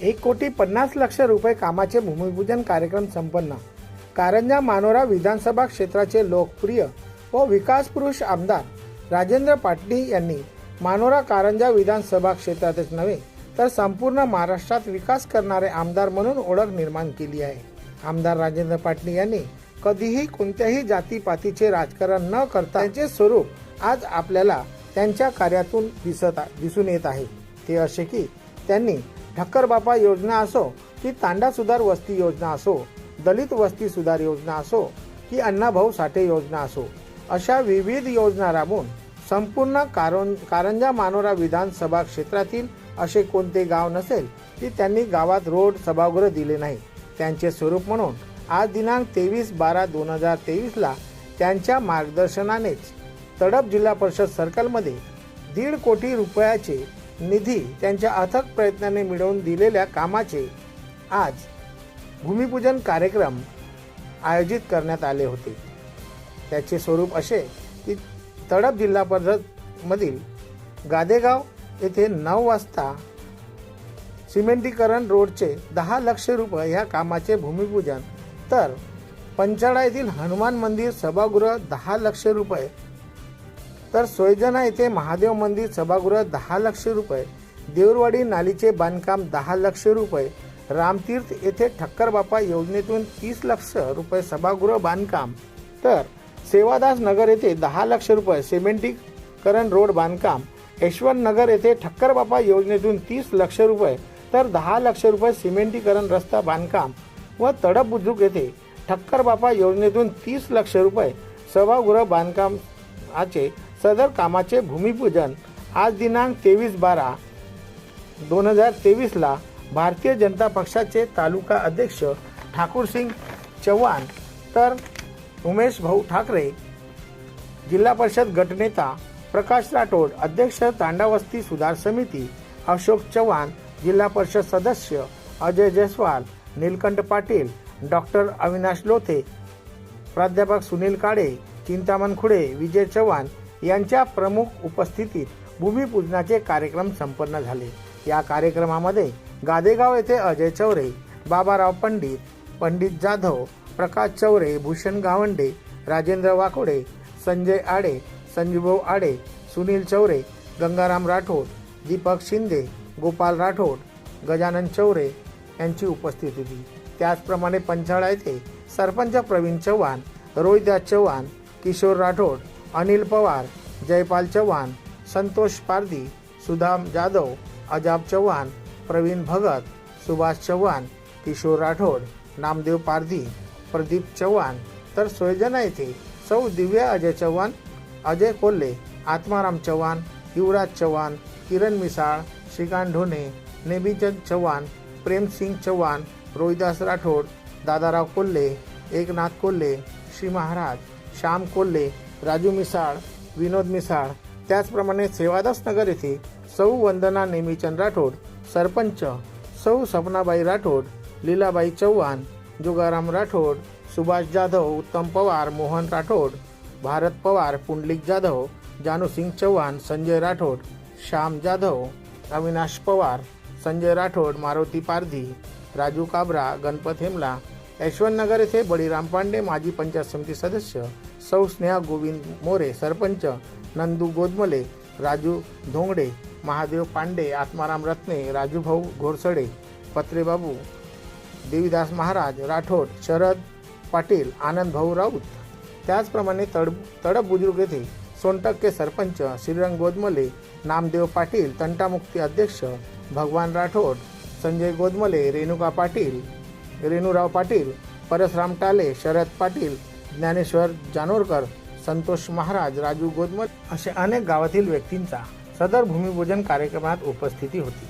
एक कोटी पन्नास लक्ष रुपये कामाचे भूमिपूजन कार्यक्रम संपन्न. कारंजा मानोरा विधानसभा क्षेत्राचे लोकप्रिय व विकास पुरुष आमदार राजेंद्र पाटणी यांनी मानोरा कारंजा विधानसभा क्षेत्रातच नव्हे तर संपूर्ण महाराष्ट्रात विकास करणारे आमदार म्हणून ओळख निर्माण केली आहे. आमदार राजेंद्र पाटणी यांनी कधीही कोणत्याही जातीपातीचे राजकारण न करता त्यांचे स्वरूप आज आपल्याला त्यांच्या कार्यातून दिसत दिसून येत आहे. ते असे की त्यांनी ढक्करबापा योजना असो की तांडा सुधार वस्ती योजना असो दलित वस्ती सुधार योजना असो की अण्णाभाऊ साठे योजना असो अशा विविध योजना राबवून संपूर्ण कारण कारंजा मानोरा विधानसभा क्षेत्रातील असे कोणते गाव नसेल की त्यांनी गावात रोड सभागृह दिले नाही. त्यांचे स्वरूप म्हणून आज दिनांक तेवीस बारा दोन हजार तेवीसला त्यांच्या मार्गदर्शनानेच तडप जिल्हा परिषद सर्कलमध्ये दीड कोटी रुपयाचे निधी त्यांच्या अथक प्रयत्नाने मिळवून दिलेल्या कामाचे आज भूमिपूजन कार्यक्रम आयोजित करण्यात आले होते. त्याचे स्वरूप असे की तडप जिल्हा परिषदमधील गादेगाव येथे नऊ वाजता सिमेंटीकरण रोडचे दहा लक्ष रुपये ह्या कामाचे भूमिपूजन तर पंचाळा येथील हनुमान मंदिर सभागृह दहा लक्ष रुपये तर सोयजना येथे महादेव मंदिर सभागृह दहा लक्ष रुपये देऊरवाडी नालीचे बांधकाम दहा लक्ष रुपये रामतीर्थ येथे ठक्कर बापा योजनेतून तीस लक्ष रुपये सभागृह बांधकाम. तर सेवादास नगर येथे दहा लक्ष रुपये सिमेंटीकरण रोड बांधकाम. यशवंत नगर येथे ठक्कर बापा योजनेतून तीस लक्ष रुपये तर दहा लक्ष रुपये सिमेंटीकरण रस्ता बांधकाम. व तडप बुद्रुक येथे ठक्कर बापा योजनेतून तीस लक्ष रुपये सभागृह बांधकामाचे सदर कामाचे भूमिपूजन आज दिनांक तेवीस बारा दोन हजार तेवीसला भारतीय जनता पक्षाचे तालुका अध्यक्ष ठाकूरसिंग चव्हाण तर उमेश भाऊ ठाकरे जिल्हा परिषद गटनेता प्रकाश राठोड अध्यक्ष तांडावस्ती सुधार समिती अशोक चव्हाण जिल्हा परिषद सदस्य अजय जयस्वाल नीलकंठ पाटील डॉक्टर अविनाश लोथे प्राध्यापक सुनील काळे चिंतामण खुडे विजय चव्हाण यांच्या प्रमुख उपस्थितीत भूमिपूजनाचे कार्यक्रम संपन्न झाले. या कार्यक्रमामध्ये गादेगाव येथे अजय चौरे बाबाराव पंडित पंडित जाधव प्रकाश चौरे भूषण गावंडे राजेंद्र वाकोडे संजय आडे संजीवभाऊ आडे सुनील चौरे गंगाराम राठोड दीपक शिंदे गोपाल राठोड गजानन चौरे यांची उपस्थिती होती. त्याचप्रमाणे पंचाळा येथे सरपंच प्रवीण चव्हाण रोहिदास चव्हाण किशोर राठोड अनिल पवार जयपाल चव्हाण संतोष पारदी सुदाम जाधव अजाब चव्हाण प्रवीण भगत सुभाष चव्हाण किशोर राठोड नामदेव पारधी प्रदीप चव्हाण. तर सोयजना येथे सौ दिव्या अजय चव्हाण अजय कोल्हे आत्माराम चव्हाण युवराज चव्हाण किरण मिसाळ श्रीकांत ढोणे नेबीचंद चव्हाण प्रेमसिंग चव्हाण रोहिदास राठोड दादाराव कोल्हे एकनाथ कोल्हे श्री महाराज श्याम कोल्हे राजू मिसाळ विनोद मिसाळ त्याचप्रमाणे सेवादास नगर येथे सौ वंदना नेमीचंद राठोड सरपंच सौ सपनाबाई राठोड लीलाबाई चव्हाण जुगाराम राठोड सुभाष जाधव उत्तम पवार मोहन राठोड भारत पवार पुंडलिक जाधव जानूसिंग चव्हाण संजय राठोड श्याम जाधव अविनाश पवार संजय राठोड मारुती पारधी राजू काबरा गणपत हेमला यशवंतनगर येथे बळीराम पांडे माजी पंचायत समिती सदस्य सौ स्नेहा गोविंद मोरे सरपंच नंदू गोदमले राजू धोंगडे महादेव पांडे आत्माराम रत्ने राजूभाऊ घोरसडे पत्रेबाबू देवीदास महाराज राठोड शरद पाटील आनंदभाऊ राऊत. त्याचप्रमाणे तड तडप बुजुर्ग येथे सोनटक्के सरपंच श्रीरंग गोदमले नामदेव पाटील तंटामुक्ती अध्यक्ष भगवान राठोड संजय गोदमले रेणुका पाटील रेणुराव पाटील परसराम टाले शरद पाटील ज्ञानेश्वर जानोरकर संतोष महाराज राजू गोदमल असे अनेक गावातील व्यक्तींचा सदर भूमिपूजन कार्यक्रमात उपस्थिती होती.